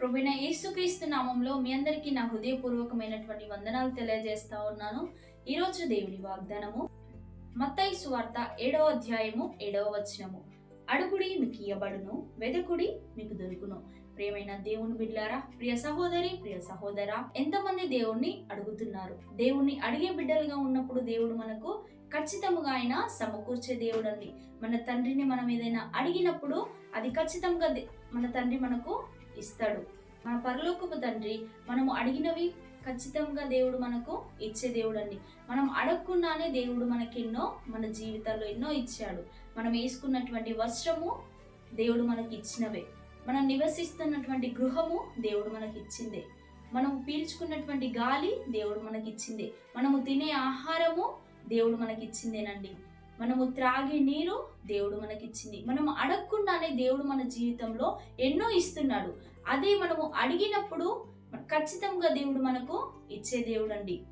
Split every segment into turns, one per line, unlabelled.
ప్రభుణ యేసుక్రీస్తు నామంలో మీ అందరికీ నా హృదయపూర్వకమైనటువంటి వందనాలు తెలియజేస్తా ఉన్నాను. ఈరోజు దేవుని వాగ్దానము మత్తయి సువార్త ఏడవ అధ్యాయము ఏడవ వచనము. అడుగుడి మీకు ఇయ్యబడును వెదకుడి మీకు దొరుకును. ప్రియమైన దేవుని బిడ్డారా ప్రియ సహోదరి ప్రియ సహోదరా ఎంతమంది దేవుణ్ణి అడుగుతున్నారు? దేవుణ్ణి అడిగే బిడ్డలుగా ఉన్నప్పుడు దేవుడు మనకు ఖచ్చితంగా ఆయన సమకూర్చే దేవుడు అండి మన తండ్రిని మనం ఏదైనా అడిగినప్పుడు అది ఖచ్చితంగా మన తండ్రి మనకు ఇస్తాడు. మన పరలోకపు తండ్రి మనము అడిగినవి ఖచ్చితంగా దేవుడు మనకు ఇచ్చే దేవుడు అండి మనం అడగకుండానే దేవుడు మనకి ఎన్నో మన జీవితాల్లో ఎన్నో ఇచ్చాడు. మనం వేసుకున్నటువంటి వస్త్రము దేవుడు మనకి ఇచ్చినవే మనం నివసిస్తున్నటువంటి గృహము దేవుడు మనకి ఇచ్చిందే మనం పీల్చుకున్నటువంటి గాలి దేవుడు మనకి ఇచ్చిందే మనము తినే ఆహారము దేవుడు మనకి ఇచ్చిందేనండి మనము త్రాగే నీరు దేవుడు మనకిచ్చింది. మనం అడగకుండానే దేవుడు మన జీవితంలో ఎన్నో ఇస్తున్నాడు. అదే మనము అడిగినప్పుడు ఖచ్చితంగా దేవుడు మనకు ఇచ్చే దేవుడు అండి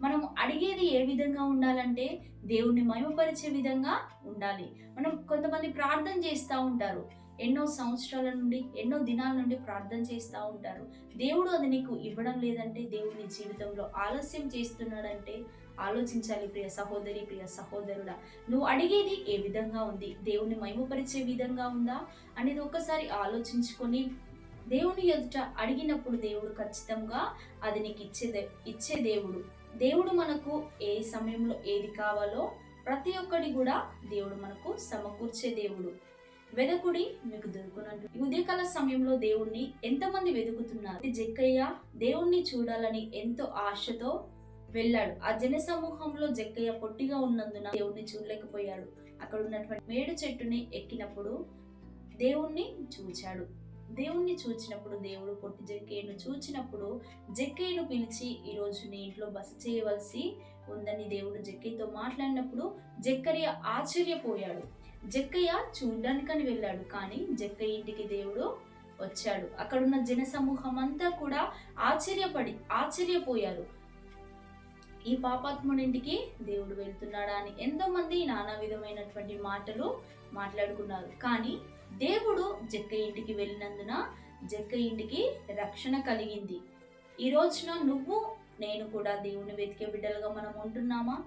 మనము అడిగేది ఏ విధంగా ఉండాలంటే దేవుణ్ణి మయమపరిచే విధంగా ఉండాలి. మనం కొంతమంది ప్రార్థన చేస్తూ ఉంటారు. ఎన్నో సంవత్సరాల నుండి ఎన్నో దినాల నుండి ప్రార్థన చేస్తూ ఉంటారు. దేవుడు అది నీకు ఇవ్వడం లేదంటే దేవుని జీవితంలో ఆలస్యం చేస్తున్నాడంటే ఆలోచించాలి ప్రియ సహోదరి ప్రియ సహోదరుడా. నువ్వు అడిగేది ఏ విధంగా ఉంది? దేవుని మహిమపరిచే విధంగా ఉందా? అనేది ఒక్కసారి ఆలోచించుకొని దేవుని ఎదుట అడిగినప్పుడు దేవుడు ఖచ్చితంగా అది నీకు ఇచ్చే దే- ఇచ్చే దేవుడు. దేవుడు మనకు ఏ సమయంలో ఏది కావాలో ప్రతి ఒక్కటి కూడా దేవుడు మనకు సమకూర్చే దేవుడు. వెదకుడి మీకు దొరుకునంటు ఉదయకాల సమయంలో దేవుణ్ణి ఎంతమంది వెతుకుతున్నారు జక్కయ్య దేవుణ్ణి చూడాలని ఎంతో ఆశతో వెళ్ళాడు. ఆ జన సమూహంలో జక్కయ్య పొట్టిగా ఉన్నందున దేవుణ్ణి చూడలేకపోయాడు. అక్కడ ఉన్నటువంటి మేడు చెట్టుని ఎక్కినప్పుడు దేవుణ్ణి చూచాడు. దేవుణ్ణి చూచినప్పుడు దేవుడు పొట్టి జక్కయ్యను చూచినప్పుడు జక్కయ్యను పిలిచి ఈ రోజు నీ ఇంట్లో బస చేయవలసి ఉందని దేవుడు జక్కయ్యతో మాట్లాడినప్పుడు జక్కయ్య ఆశ్చర్యపోయాడు. జక్కయ్య చూడ్డానికని వెళ్ళాడు కానీ జక్కయ్య ఇంటికి దేవుడు వచ్చాడు. అక్కడున్న జన సమూహం అంతా కూడా ఆశ్చర్యపడి ఆశ్చర్యపోయారు. ఈ పాపాత్ముడింటికి దేవుడు వెళ్తున్నాడా అని ఎంతో మంది నానా విధమైనటువంటి మాటలు మాట్లాడుకున్నారు. కానీ దేవుడు జక్క ఇంటికి వెళ్ళినందున జక్క ఇంటికి రక్షణ కలిగింది. ఈ రోజున నువ్వు నేను కూడా దేవుని వెతికే బిడ్డలుగా మనం ఉంటున్నామా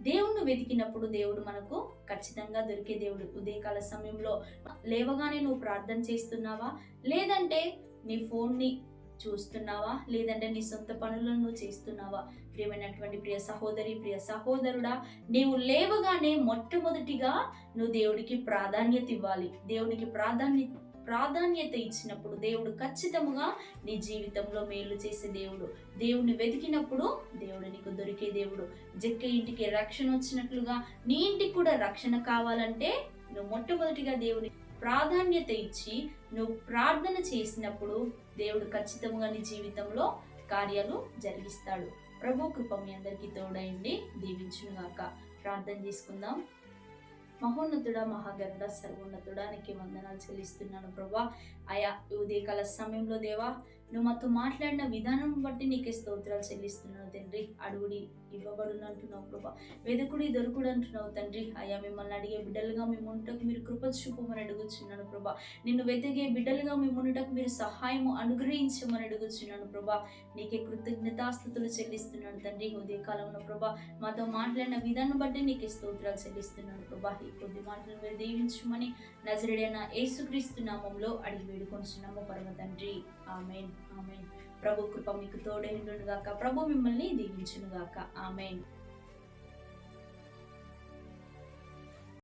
దేవుణ్ణి వెతికినప్పుడు దేవుడు మనకు ఖచ్చితంగా దొరికే దేవుడు. ఉదయకాల సమయంలో లేవగానే నువ్వు ప్రార్థన చేస్తున్నావా? లేదంటే నీ ఫోన్ని చూస్తున్నావా? లేదంటే నీ సొంత పనులను నువ్వు చేస్తున్నావా? ప్రియమైనటువంటి ప్రియ సహోదరి ప్రియ సహోదరుడా నీవు లేవగానే మొట్టమొదటిగా నువ్వు దేవుడికి ప్రాధాన్యత ఇవ్వాలి. దేవునికి ప్రాధాన్యత ప్రాధాన్యత ఇచ్చినప్పుడు దేవుడు ఖచ్చితముగా నీ జీవితంలో మేలు చేసే దేవుడు. దేవుని వెతికినప్పుడు దేవుడు నీకు దొరికే దేవుడు. జక్క ఇంటికి రక్షణ వచ్చినట్లుగా నీ ఇంటికి కూడా రక్షణ కావాలంటే నువ్వు మొట్టమొదటిగా దేవుని ప్రాధాన్యత ఇచ్చి నువ్వు ప్రార్థన చేసినప్పుడు దేవుడు ఖచ్చితంగా నీ జీవితంలో కార్యాలు జరిగిస్తాడు. ప్రభు కృప మీ అందరికీ తోడైండి. దీవించునుగాక. ప్రార్థన చేసుకుందాం. మహోన్నతుడ మహాగరుడ సర్వోన్నతుడానికి వందనాలు చెల్లిస్తున్నాను ప్రభా. ఆయా ఉదయకాల సమయంలో దేవా నువ్వు మాతో మాట్లాడిన విధానం బట్టి నీకే స్తోత్రాలు చెల్లిస్తున్నావు తండ్రి. అడుగుడి ఇవ్వబడును అంటున్నావు ప్రభా వెదకుడి దొరుకుడు అంటున్నావు తండ్రి. అయ్యా మిమ్మల్ని అడిగే బిడ్డలుగా మేము ఉండటకు మీరు కృప చూపమని అడుగుచున్నాను ప్రభా నిన్ను వెతికే బిడ్డలుగా మేము ఉండటకు మీరు సహాయము అనుగ్రహించమని అడుగుచున్నాను ప్రభా నీకే కృతజ్ఞతాస్థుతులు చెల్లిస్తున్నాను తండ్రి. ఉదయకాలంలో ప్రభా మాతో మాట్లాడిన విధానం బట్టి నీకే స్తోత్రాలు చెల్లిస్తున్నాను ప్రభా ఈ కొద్ది మాటలు మీరు దీవించమని నజరుడైన యేసుక్రీస్తు నామంలో అడిగి వేడుకొంచున్నాము పరమ తండ్రి. ఆమెన్. ఆమెన్. ప్రభు కృప మీకు తోడైండును గాక ప్రభు మిమ్మల్ని దీవించును గాక ఆమెన్.